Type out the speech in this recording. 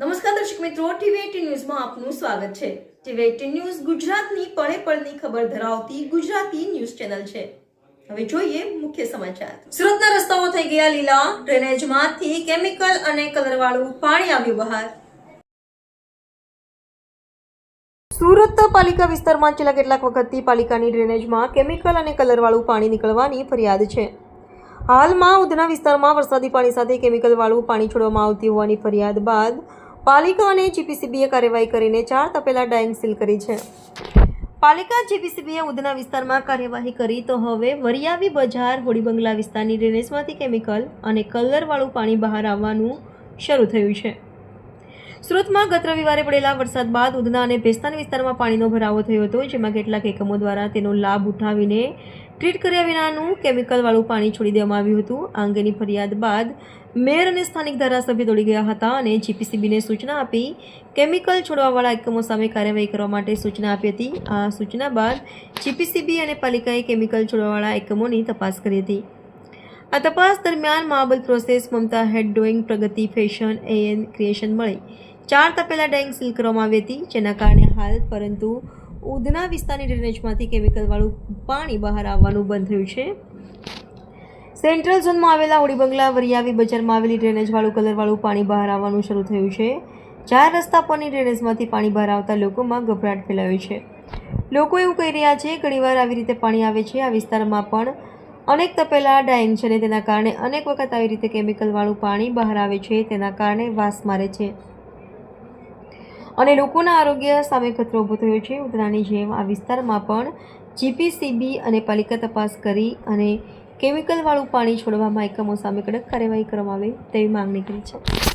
નમસ્કાર દર્શક મિત્રો ટીવી ન્યૂઝમાં આપનું સ્વાગત છે. ટીવી ન્યૂઝ ગુજરાતની પળે પળની ખબર ધરાવતી ગુજરાતી ન્યૂઝ ચેનલ છે. હવે જોઈએ મુખ્ય સમાચાર. સુરતના રસ્તાઓ થઈ ગયા લીલા, ડ્રેનેજમાંથી કેમિકલ અને કલરવાળું પાણી આવ્યું બહાર. સુરત પાલિકા વિસ્તારમાં છેલ્લા કેટલાક વખતથી પાલિકાની ડ્રેનેજમાં કેમિકલ અને કલરવાળું પાણી નીકળવાની ફરિયાદ છે. હાલમાં ઉધના વિસ્તારમાં વરસાદી પાણી સાથે કેમિકલવાળું પાણી છોડવામાં આવતી હોવાની ફરિયાદ બાદ પાલિકા અને જીપીસીબીએ કાર્યવાહી કરીને ચાર તપેલા ડાઇંગ સીલ કરી છે. પાલિકા જીપીસીબીએ ઉધના વિસ્તારમાં કાર્યવાહી કરી તો હવે વરિયાવી બજાર હોડી બંગલા વિસ્તારની ડ્રેનેજમાંથી કેમિકલ અને કલરવાળું પાણી બહાર આવવાનું શરૂ થયું છે. સુરતમાં ગત રવિવારે પડેલા વરસાદ બાદ ઉધના અને ભેસ્તાન વિસ્તારમાં પાણીનો ભરાવો થયો હતો, જેમાં કેટલાક એકમો દ્વારા તેનો લાભ ઉઠાવીને ટ્રીટ કર્યા વિનાનું કેમિકલવાળું પાણી છોડી દેવામાં આવ્યું હતું. આ અંગેની ફરિયાદ બાદ મેયર અને સ્થાનિક ધારાસભ્ય દોડી ગયા હતા અને જીપીસીબીને સૂચના આપી કેમિકલ છોડવાવાળા એકમો સામે કાર્યવાહી કરવા માટે સૂચના આપી હતી. આ સૂચના બાદ જીપીસીબી અને પાલિકાએ કેમિકલ છોડવાવાળા એકમોની તપાસ કરી હતી. આ તપાસ દરમિયાન marble process, Mamta head drawing Pragati fashion and creation મળી ચાર તપેલા ડેંગ સીલ કરવામાં આવી હતી, જેના કારણે હાલ પરંતુ ઉધના વિસ્તારની ડ્રેનેજમાંથી કેમિકલવાળું પાણી બહાર આવવાનું બંધ થયું છે. સેન્ટ્રલ ઝોનમાં આવેલા બંગલા, વરિયાવી બજારમાં આવેલી ડ્રેનેજવાળું, કલરવાળું પાણી બહાર આવવાનું શરૂ થયું છે. ચાર રસ્તા પરની ડ્રેનેજમાંથી પાણી બહાર આવતા લોકોમાં ગભરાટ ફેલાયો છે. લોકો એવું કહી રહ્યા છે, ઘણીવાર આવી રીતે પાણી આવે છે. આ વિસ્તારમાં પણ અનેક તપેલા ડાઈંગ છે અને તેના કારણે અનેક વખત આવી રીતે કેમિકલવાળું પાણી બહાર આવે છે. તેના કારણે વાસ મારે છે. અને લોકોના આરોગ્ય સામે ખતરો ઊભો થયો છે. ઉધનાની જેમ આ વિસ્તારમાં પણ જીપીસીબી અને પાલિકા તપાસ કરી અને કેમિકલવાળું પાણી છોડવામાં એકમો સામે કડક કાર્યવાહી કરવામાં આવે તેવી માંગણી કરી છે.